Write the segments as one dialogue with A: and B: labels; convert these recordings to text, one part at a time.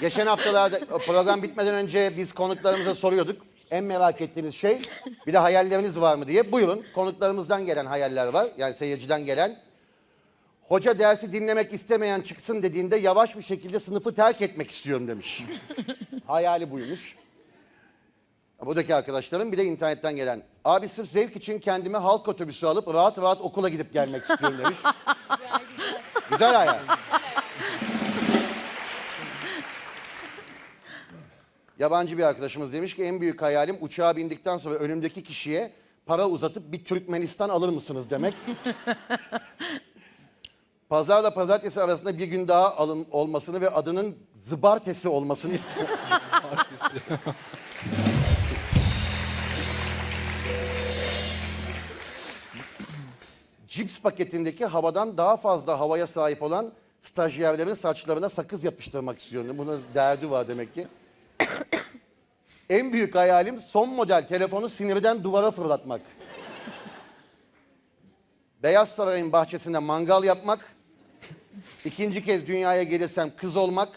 A: Geçen haftalarda program bitmeden önce biz konuklarımıza soruyorduk. En merak ettiğiniz şey bir de hayalleriniz var mı diye. Buyurun konuklarımızdan gelen hayaller var. Yani seyirciden gelen. Hoca dersi dinlemek istemeyen çıksın dediğinde yavaş bir şekilde sınıfı terk etmek istiyorum demiş. Hayali buymuş. Buradaki arkadaşlarım bir de internetten gelen. Abi sırf zevk için kendime halk otobüsü alıp rahat rahat okula gidip gelmek istiyorum demiş. güzel hayal. Yabancı bir arkadaşımız demiş ki en büyük hayalim uçağa bindikten sonra önümdeki kişiye para uzatıp bir Türkmenistan alır mısınız demek. Pazarla pazartesi arasında bir gün daha alın olmasını ve adının Zıbartesi olmasını istiyorum. Cips paketindeki havadan daha fazla havaya sahip olan stajyerlerin saçlarına sakız yapıştırmak istiyorum. Bunun derdi var demek ki. En büyük hayalim son model telefonu sinirden duvara fırlatmak. Beyaz Saray'ın bahçesinde mangal yapmak. İkinci kez dünyaya gelirsem kız olmak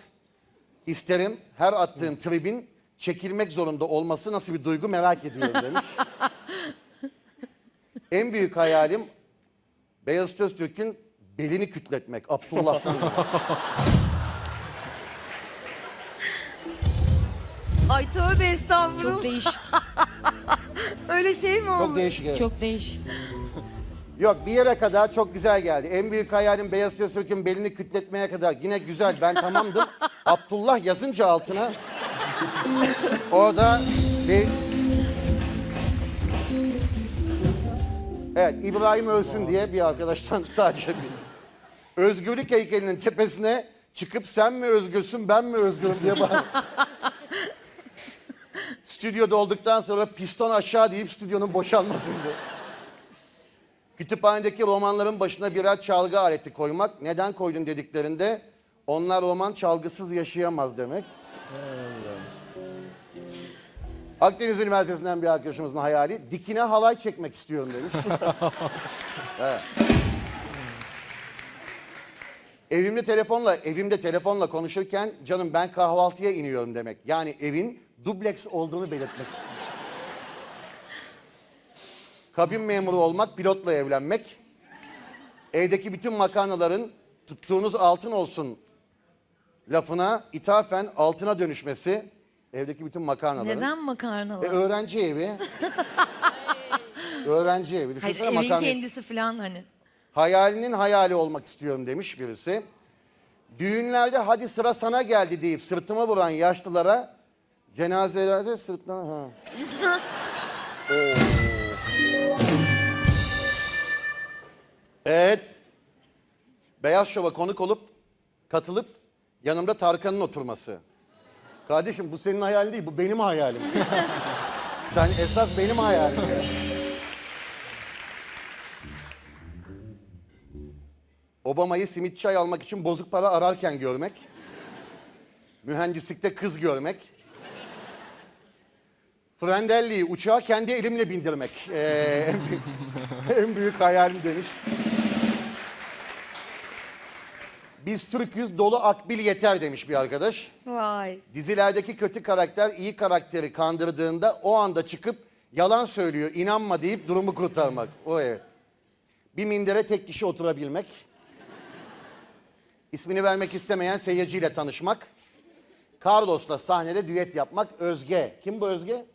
A: isterim. Her attığım tribin çekilmek zorunda olması nasıl bir duygu merak ediyorum demiş. en büyük hayalim Beyazıt Öztürk'ün belini kütletmek. Abdullah'tan.
B: Ay tövbe estağfurullah.
C: Çok değişik.
B: Öyle şey mi
A: Çok
B: olur?
A: değişik. evet.
C: Çok değişik.
A: Yok bir yere kadar çok güzel geldi. En büyük hayalim Beyaz Öztürk'ün belini kütletmeye kadar yine güzel ben tamamdım. Abdullah yazınca altına orada bir Evet İbrahim ölsün diye bir arkadaştan sadece bir özgürlük heykelinin tepesine çıkıp sen mi özgürsün ben mi özgürüm diye bağır. Stüdyoda olduktan sonra piston aşağı deyip stüdyonun boşalmasıydı. Kütüphanedeki romanların başına birer çalgı aleti koymak. Neden koydun dediklerinde onlar roman çalgısız yaşayamaz demek. Akdeniz Üniversitesi'nden bir arkadaşımızın hayali dikine halay çekmek istiyorum demiş. evet. Evimde telefonla evimde telefonla konuşurken canım ben kahvaltıya iniyorum demek. Yani evin dubleks olduğunu belirtmek istiyorum. Kabin memuru olmak, pilotla evlenmek. Evdeki bütün makarnaların tuttuğunuz altın olsun lafına ithafen altına dönüşmesi. Evdeki bütün makarnaların.
B: Neden
A: E,
B: var?
A: öğrenci evi. öğrenci evi.
B: Hayır
A: Düşünsene
B: evin
A: makarna.
B: kendisi falan hani.
A: Hayalinin hayali olmak istiyorum demiş birisi. Düğünlerde hadi sıra sana geldi deyip sırtıma vuran yaşlılara cenazelerde sırtına... Ha. Oo. Evet. Beyaz Şov'a konuk olup, katılıp yanımda Tarkan'ın oturması. Kardeşim bu senin hayalin değil, bu benim hayalim. Sen esas benim hayalim. ya. Obama'yı simit çay almak için bozuk para ararken görmek. Mühendislikte kız görmek. Frendelli'yi uçağa kendi elimle bindirmek. Ee, en, büyük, en büyük hayalim demiş. Biz Türk'üz dolu akbil yeter demiş bir arkadaş.
B: Vay.
A: Dizilerdeki kötü karakter iyi karakteri kandırdığında o anda çıkıp yalan söylüyor, inanma deyip durumu kurtarmak. O evet. Bir mindere tek kişi oturabilmek. İsmini vermek istemeyen seyirciyle tanışmak. Carlos'la sahnede düet yapmak. Özge. Kim bu Özge?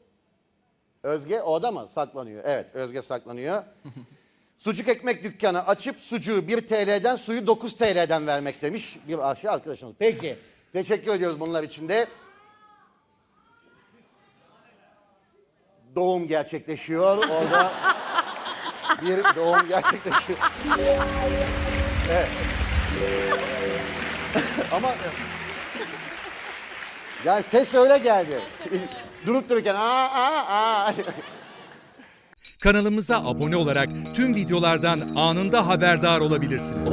A: Özge o da mı? Saklanıyor. Evet Özge saklanıyor. Sucuk ekmek dükkanı açıp sucuğu 1 TL'den suyu 9 TL'den vermek demiş bir aşağı arkadaşımız. Peki. Teşekkür ediyoruz bunlar için de. Doğum gerçekleşiyor. Orada bir doğum gerçekleşiyor. Evet. Ama yani ses öyle geldi. Durup dururken aa aa aa.
D: Kanalımıza abone olarak tüm videolardan anında haberdar olabilirsiniz.